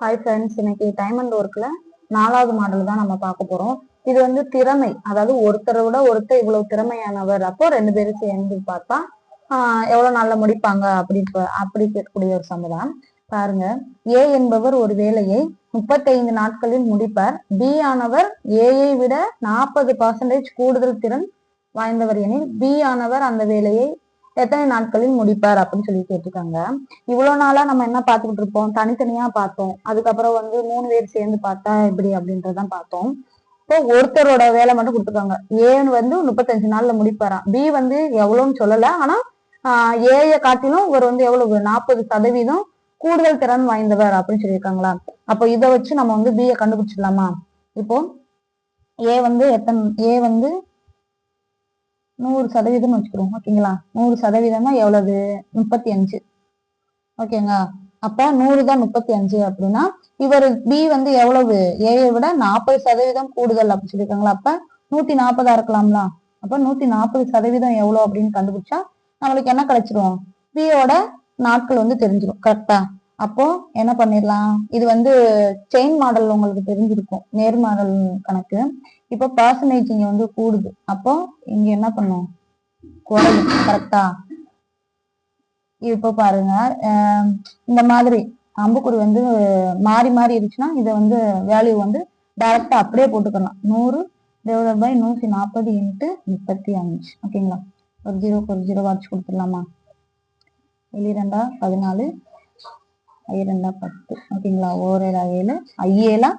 Hi friends இன்னைக்கு diamond ஒர்க்கில் நாலாவது மாடல் தான் நம்ம பார்க்க போகிறோம் இது வந்து திறமை. அதாவது ஒருத்தரை விட ஒருத்தர் இவ்வளோ திறமையானவர். அப்போ ரெண்டு பேரும் சேர்ந்து பார்த்தா எவ்வளோ நல்லா முடிப்பாங்க அப்படி அப்படி கேட்கக்கூடிய ஒரு சமுதாயம். பாருங்க. ஏ என்பவர் ஒரு வேலையை முப்பத்தைந்து நாட்களில் முடிப்பார். பி ஆனவர் ஏயை விட நாற்பது பர்சன்டேஜ் கூடுதல் திறன் வாய்ந்தவர் எனில் பி ஆனவர் அந்த வேலையை எத்தனை நாட்களில் முடிப்பார் அப்படின்னு சொல்லி கேட்டிருக்காங்க. இவ்வளவு நாளா நம்ம என்ன பார்த்துக்கிட்டு இருப்போம்? தனித்தனியா பார்த்தோம். அதுக்கப்புறம் வந்து மூணு பேர் சேர்ந்து பார்த்தா எப்படி அப்படின்றதான் பார்த்தோம். இப்போ ஒருத்தரோட வேலை மட்டும் கொடுத்துருக்காங்க. ஏன்னு வந்து முப்பத்தஞ்சு நாள்ல முடிப்பாராம். பி வந்து எவ்வளவுன்னு சொல்லல. ஆனா ஏய காட்டிலும் இவர் வந்து எவ்வளவு? நாற்பது சதவீதம் கூடுதல் திறன் வாய்ந்தவர் அப்படின்னு சொல்லியிருக்காங்களா? அப்போ இதை வச்சு நம்ம வந்து B கண்டுபிடிச்சிடலாமா? இப்போ ஏ வந்து எத்தனை ஏ வந்து நூறு சதவீதம்னு வச்சுக்கிறோம் ஓகேங்களா? நூறு சதவீதம்னா எவ்வளவு? முப்பத்தி அஞ்சு. ஓகேங்க அப்ப நூறு தான் முப்பத்தி அஞ்சு அப்படின்னா இவர் பி வந்து எவ்வளவு? ஏஐ விட நாற்பது சதவீதம் கூடுதல் அப்படின்னு சொல்லியிருக்காங்களா? அப்ப நூத்தி நாற்பதா இருக்கலாம்ல. அப்ப நூத்தி நாற்பது சதவீதம் எவ்வளவு அப்படின்னு கண்டுபிடிச்சா நம்மளுக்கு என்ன கிடைச்சிரும்? பியோட நாட்கள் வந்து தெரிஞ்சிடும் கரெக்டா அப்போ என்ன பண்ணிடலாம்? இது வந்து செயின் மாடல் உங்களுக்கு தெரிஞ்சிருக்கும். நேர் மாடல் கணக்கு. இப்போ பர்சன்டேஜ் இங்க வந்து கூடுது. அப்போ இங்க என்ன பண்ணும்? குறையும். கரெக்டா இப்போ பாருங்க. ஆஹ் இந்த மாதிரி அம்புக்குறி வந்து மாறி மாறி இருந்துச்சுன்னா இதை வந்து வேல்யூ வந்து டைரக்டா அப்படியே போட்டுக்கலாம். நூறு டிவைட் பை நூத்தி நாற்பது இன்ட்டு முப்பத்தி அஞ்சு. ஓகேங்களா ஒரு ஜீரோ ஒரு ஜீரோ வாட்ச் கொடுத்துடலாமா? வெளிரெண்டா பதினாலு. ஐரெண்டா பத்து. ஓகேங்களா ஓரேழா ஏழு ஐஏழா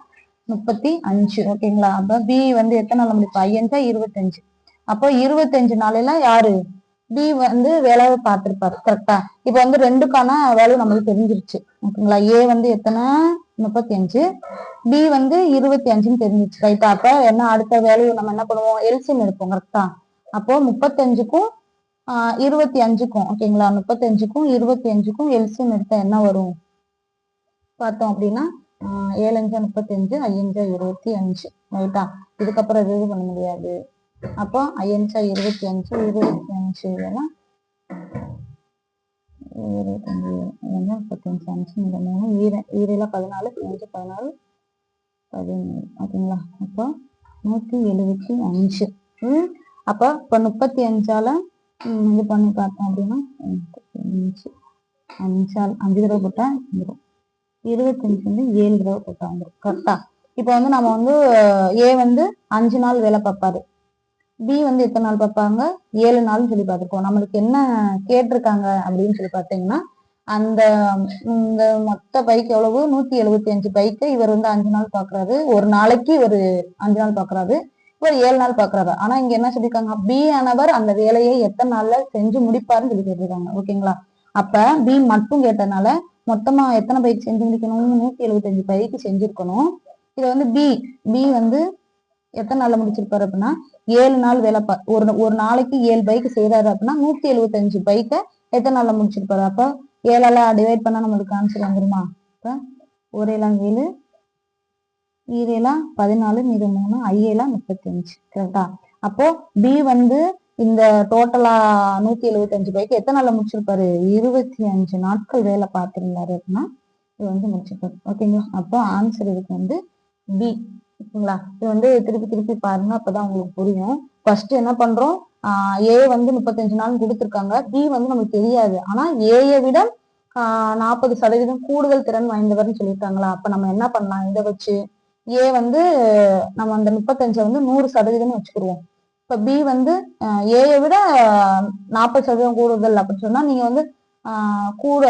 முப்பத்தி அஞ்சு. ஓகேங்களா அப்ப பி வந்து எத்தனை நாள் முடிப்பா? ஐயஞ்சா இருபத்தஞ்சு. அப்போ இருபத்தஞ்சு நாளையில யாரு? பி வந்து வேலையை பார்த்திருப்பாரு. கரெக்டா இப்போ வந்து ரெண்டுக்கான வேலையை நம்மளுக்கு தெரிஞ்சிருச்சு. ஓகேங்களா ஏ வந்து எத்தனை? முப்பத்தி அஞ்சு பி வந்து இருபத்தி அஞ்சுன்னு தெரிஞ்சிச்சு ரைட்டா அப்ப என்ன அடுத்த வேலையை நம்ம என்ன பண்ணுவோம்? எல்சிஎம் எடுப்போம். கரெக்டா அப்போ முப்பத்தஞ்சுக்கும் ஆஹ் இருபத்தி அஞ்சுக்கும். ஓகேங்களா முப்பத்தஞ்சுக்கும் இருபத்தி அஞ்சுக்கும் எல்சிஎம் எடுத்தா என்ன வரும்? பார்த்தோம் அப்படின்னா ஆஹ் ஏழு அஞ்சா முப்பத்தஞ்சு ஐயஞ்சா இருபத்தி அஞ்சு. ரைட்டா இதுக்கப்புறம் எதுவும் பண்ண முடியாது. அப்போ ஐயஞ்சா இருபத்தி அஞ்சு இருபத்தி அஞ்சு இதெல்லாம் இருபத்தஞ்சு முப்பத்தஞ்சு அஞ்சு இந்த மூணு ஈர ஈரில பதினாலு அஞ்சு பதினாலு பதினேழு. ஓகேங்களா அப்போ நூத்தி எழுபத்தி அஞ்சு. ம்? அப்போ இப்போ முப்பத்தி அஞ்சால இது பண்ணி பார்த்தோம் அப்படின்னா அஞ்சு. அஞ்சால் அஞ்சு தடவை போட்டால் வந்துடும் இருபத்தஞ்சு வந்து ஏழு ரூபா போட்டாங்க. வந்துடும் கரெக்டா இப்போ வந்து நம்ம வந்து ஏ வந்து அஞ்சு நாள் வேலை பார்ப்பாரு. பி வந்து எத்தனை நாள் பார்ப்பாங்க? ஏழு நாள்னு சொல்லி பார்த்துருக்கோம். நம்மளுக்கு என்ன கேட்டிருக்காங்க அப்படின்னு சொல்லி பார்த்தீங்கன்னா அந்த இந்த மொத்த பைக் எவ்வளவு? நூத்தி எழுபத்தி அஞ்சு பைக்கு இவர் வந்து அஞ்சு நாள் பாக்குறாரு ஒரு நாளைக்கு இவர் அஞ்சு நாள் பாக்குறாரு இவர் ஏழு நாள் பாக்குறாரு ஆனா இங்க என்ன சொல்லியிருக்காங்க? பி ஆனவர் அந்த வேலையை எத்தனை நாள்ல செஞ்சு முடிப்பாருன்னு சொல்லி கேட்டிருக்காங்க. ஓகேங்களா அப்ப பி மட்டும் கேட்டனால மொத்தமா எத்தனை பைக் செஞ்சு முடிக்கணும் நூத்தி எழுபத்தஞ்சு பைக்கு செஞ்சிருக்கணும். இது வந்து பி பி வந்து எத்தனை நாள்ல முடிச்சிருப்பாரு அப்படின்னா ஏழு நாள் வேலை பா ஒரு ஒரு நாளைக்கு ஏழு பைக் செய்யறாரு அப்படின்னா நூத்தி எழுபத்தஞ்சு பைக்கை எத்தனை நாள்ல முடிச்சிருப்பாரு? அப்ப ஏழால டிவைட் பண்ணா நம்மளுக்கு ஆன்சர் வந்துருமா? இப்ப ஒரு ஏழாம் ஏழு ஈரேலாம் பதினாலு மீது மூணு ஐஏலா முப்பத்தி அஞ்சு கரெக்டா அப்போ பி வந்து இந்த டோட்டலா நூத்தி எழுபத்தஞ்சு பேருக்கு எத்தனை நாள்ல முடிச்சிருப்பாரு? இருபத்தி அஞ்சு நாட்கள் வேலை பார்த்திருந்தாரு அப்படின்னா இது வந்து முடிச்சிருப்பாரு. ஓகேங்களா அப்போ ஆன்சர் இதுக்கு வந்து பி ஓகேங்களா? இது வந்து திருப்பி திருப்பி பாருங்க அப்பதான் உங்களுக்கு புரியும். ஃபர்ஸ்ட் என்ன பண்றோம்? ஏ வந்து முப்பத்தஞ்சு நாள் கொடுத்துருக்காங்க. பி வந்து நமக்கு தெரியாது. ஆனா ஏயை விட நாற்பது சதவீதம் கூடுதல் திறன் வாய்ந்தவர்னு சொல்லியிருக்காங்களா? அப்ப நம்ம என்ன பண்ணலாம்? இதை வச்சு ஏ வந்து நம்ம அந்த முப்பத்தஞ்சை வந்து நூறு சதவீதம்னு வச்சுக்கிடுவோம் இப்ப பி வந்து ஏயை விட நாற்பது சதவீதம் கூடுதல் அப்படின்னு சொன்னா நீங்க வந்து கூட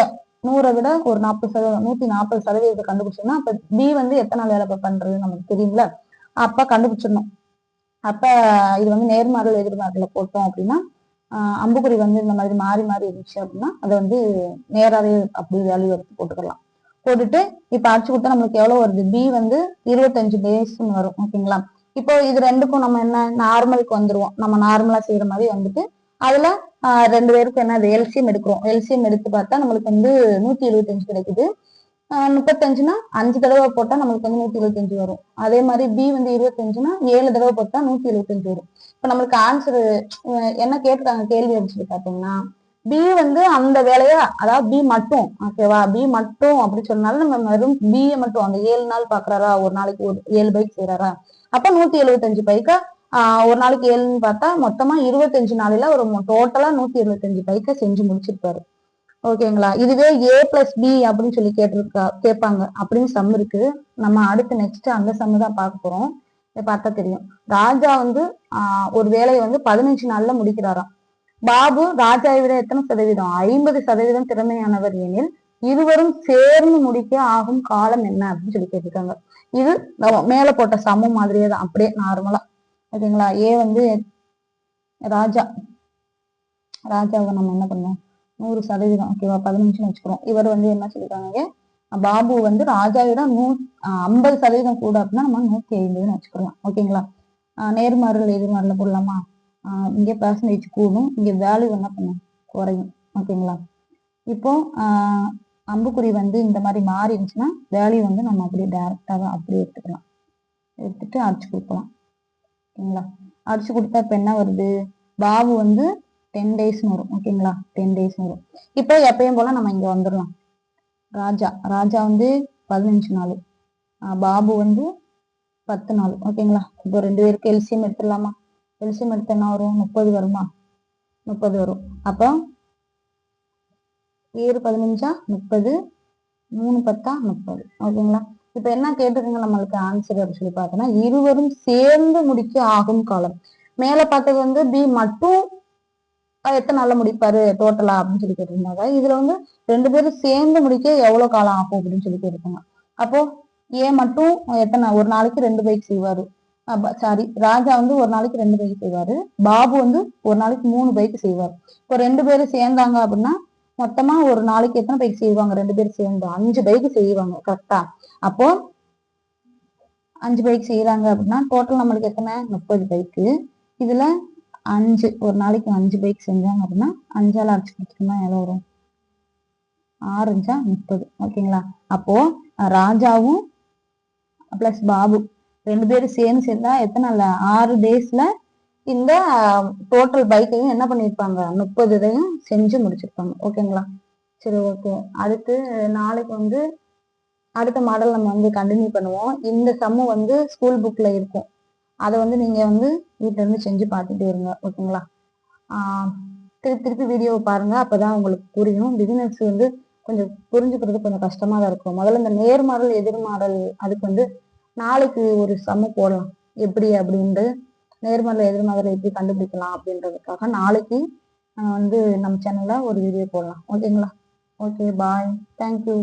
நூறை விட ஒரு நாற்பது சதவீதம் நூத்தி நாற்பது சதவீதத்தை கண்டுபிடிச்சோம்னா அப்ப பி வந்து எத்தனை நாள் வேலை பண்றது நமக்கு தெரியும்ல? அப்ப கண்டுபிடிச்சிடணும். அப்ப இது வந்து நேர்மாறல் எதிர்மாறல போட்டோம் அப்படின்னா அம்புக்குறி வந்து இந்த மாதிரி மாறி மாறி இருந்துச்சு அப்படின்னா அதை வந்து நேராகவே அப்படி வேல்யூ எடுத்து போட்டுக்கலாம். போட்டுட்டு இப்ப அடிச்சு கொடுத்தா நம்மளுக்கு எவ்வளவு வருது? பி வந்து இருபத்தஞ்சு டேஸ்ன்னு வரும் ஓகேங்களா இப்போ இது ரெண்டுக்கும் நம்ம என்ன நார்மலுக்கு வந்துருவோம். நம்ம நார்மலா செய்யற மாதிரி வந்துட்டு அதுல ரெண்டு பேருக்கு என்ன எல்சியம் எடுக்கிறோம். எல்சியம் எடுத்து பார்த்தா நம்மளுக்கு வந்து நூத்தி எழுபத்தஞ்சு கிடைக்குது. முப்பத்தஞ்சுன்னா முப்பத்தஞ்சுனா அஞ்சு தடவை போட்டா நம்மளுக்கு வந்து நூத்தி எழுபத்தஞ்சு வரும். அதே மாதிரி பி வந்து இருபத்தஞ்சுனா ஏழு தடவை போட்டா நூத்தி எழுபத்தஞ்சு வரும். இப்ப நம்மளுக்கு ஆன்சர் என்ன கேட்டிருக்காங்க கேள்வி அடிச்சுட்டு பாத்தீங்கன்னா பி வந்து அந்த வேலையை அதாவது பி மட்டும் ஓகேவா பி மட்டும் அப்படி சொன்னாலும் நம்ம வெறும் பிஏ மட்டும் அந்த ஏழு நாள் பாக்குறாரா? ஒரு நாளைக்கு ஒரு ஏழு பைக் செய்யறாரா அப்ப நூத்தி எழுபத்தஞ்சு பைக்கா ஒரு நாளைக்கு ஏழுன்னு பார்த்தா மொத்தமா இருபத்தஞ்சு நாளில ஒரு டோட்டலா நூத்தி எழுபத்தஞ்சு பைக்கை செஞ்சு முடிச்சிருப்பாரு. ஓகேங்களா? இதுவே ஏ பிளஸ் பி அப்படின்னு சொல்லி கேட்டிருக்கா கேட்பாங்க. அப்படின்னு சம் இருக்கு. நம்ம அடுத்து நெக்ஸ்ட் அந்த சம் தான் பார்க்க போறோம். இதை பார்த்தா தெரியும். ராஜா வந்து ஆஹ் ஒரு வேலையை வந்து பதினஞ்சு நாள்ல முடிக்கிறாராம். பாபு ராஜாவை விட எத்தனை சதவீதம்? ஐம்பது சதவீதம் திறமையானவர் எனில் இருவரும் சேர்ந்து முடிக்க ஆகும் காலம் என்ன அப்படின்னு சொல்லி கேட்டிருக்காங்க. இது மேல போட்ட சமம் மாதிரியே தான். அப்படியே நார்மலா ஓகேங்களா? ஏ வந்து ராஜா. ராஜாவை நம்ம என்ன பண்ணோம் நூறு சதவீதம். ஓகேவா பதினஞ்சுன்னு வச்சுக்கிறோம். இவர் வந்து என்ன சொல்லிருக்காங்க? பாபு வந்து ராஜாவிட நூ ஐம்பது சதவீதம் கூட அப்படின்னா நம்ம நூத்தி ஐம்பதுன்னு வச்சுக்கலாம். ஓகேங்களா? நேர்மாறுகள் எதிர்மாறுல போடலாமா? இங்கே பர்சன்டேஜ் கூடும். இங்கே வேல்யூ என்ன பண்ணும்? குறையும். ஓகேங்களா? இப்போ அம்புக்குறி வந்து இந்த மாதிரி மாறி இருந்துச்சுன்னா வேல்யூ வந்து நம்ம அப்படியே டேரெக்டாக அப்படியே எடுத்துக்கலாம். எடுத்துட்டு அடிச்சு கொடுக்கலாம். ஓகேங்களா? அடிச்சு கொடுத்தா இப்போ என்ன வருது? பாபு வந்து டென் டேஸ்னு வரும். ஓகேங்களா? டென் டேஸ்னு வரும். இப்போ எப்பயும் போல நம்ம இங்கே வந்துடலாம். ராஜா ராஜா வந்து பதினஞ்சு நாள். பாபு வந்து பத்து நாள். ஓகேங்களா? இப்போ ரெண்டு பேருக்கு எல்சியம் எடுத்துடலாமா? எல்சியம் எடுத்து என்ன வரும்? முப்பது வருமா? முப்பது வரும். அப்போ ஏழு பதினஞ்சா முப்பது? மூணு பத்தா முப்பது. ஓகேங்களா? இப்ப என்ன கேட்டுருங்க நம்மளுக்கு ஆன்சர் அப்படின்னு சொல்லி பார்த்தோம்னா இருவரும் சேர்ந்து முடிக்க ஆகும் காலம். மேல பார்த்தது வந்து பி மட்டும் எத்தனை நாள்ல முடிப்பாரு? டோட்டலா அப்படின்னு சொல்லி கேட்டிருந்தாங்க. இதுல வந்து ரெண்டு பேரும் சேர்ந்து முடிக்க எவ்வளவு காலம் ஆகும் அப்படின்னு சொல்லி கேட்டிருக்காங்க. அப்போ ஏ மட்டும் எத்தனை ஒரு நாளைக்கு ரெண்டு பைக் செய்வாரு. சாரி ராஜா வந்து ஒரு நாளைக்கு ரெண்டு பைக் செய்வாரு. பாபு வந்து ஒரு நாளைக்கு மூணு பைக் செய்வார். இப்போ ரெண்டு பேரும் சேர்ந்தாங்க அப்படின்னா மொத்தமா ஒரு நாளைக்கு எத்தனை பைக் செய்வாங்க? ரெண்டு பேரும் சேர்ந்து. அஞ்சு பைக் செய்வாங்க கரெக்டா அப்போ அஞ்சு பைக் செய்யறாங்க அப்படின்னா டோட்டல் நம்மளுக்கு எத்தனை? முப்பது பைக்கு இதுல அஞ்சு ஒரு நாளைக்கு அஞ்சு பைக் செஞ்சாங்க அப்படின்னா அஞ்சால் அரைச்சு கொடுத்துட்டோம்னா எவ்வளோ வரும்? ஆறு முப்பது. ஓகேங்களா? அப்போ ராஜாவும் பிளஸ் பாபு ரெண்டு பேரும் சேர்ந்து சேர்ந்தா எத்தனை நாள்ல? ஆறு டேஸ்ல இந்த டோட்டல் பைக்கையும் என்ன பண்ணியிருப்பாங்க முப்பது இதையும் செஞ்சு முடிச்சிருப்பாங்க. ஓகேங்களா? சரி ஓகே. அடுத்து நாளைக்கு வந்து அடுத்த மாடல் நம்ம வந்து கண்டினியூ பண்ணுவோம். இந்த சம்மு வந்து ஸ்கூல் புக்ல இருக்கும். அதை வந்து நீங்க வந்து வீட்டுல இருந்து செஞ்சு பார்த்துட்டு இருங்க. ஓகேங்களா? திருப்பி திருப்பி வீடியோவை பாருங்க. அப்பதான் உங்களுக்கு புரியும். பிசினஸ் வந்து கொஞ்சம் புரிஞ்சுக்கிறது கொஞ்சம் கஷ்டமா தான் இருக்கும். முதல்ல இந்த நேர்மாடல் எதிர்மாடல் அதுக்கு வந்து நாளைக்கு ஒரு சம்மு போடலாம். எப்படி அப்படின்ட்டு நேர்மறை எதிர்மறை எப்படி கண்டுபிடிக்கலாம் அப்படின்றதுக்காக நாளைக்கு வந்து நம்ம சேனல்ல ஒரு வீடியோ போடலாம். ஓகேங்களா ஓகே பாய் தேங்க்யூ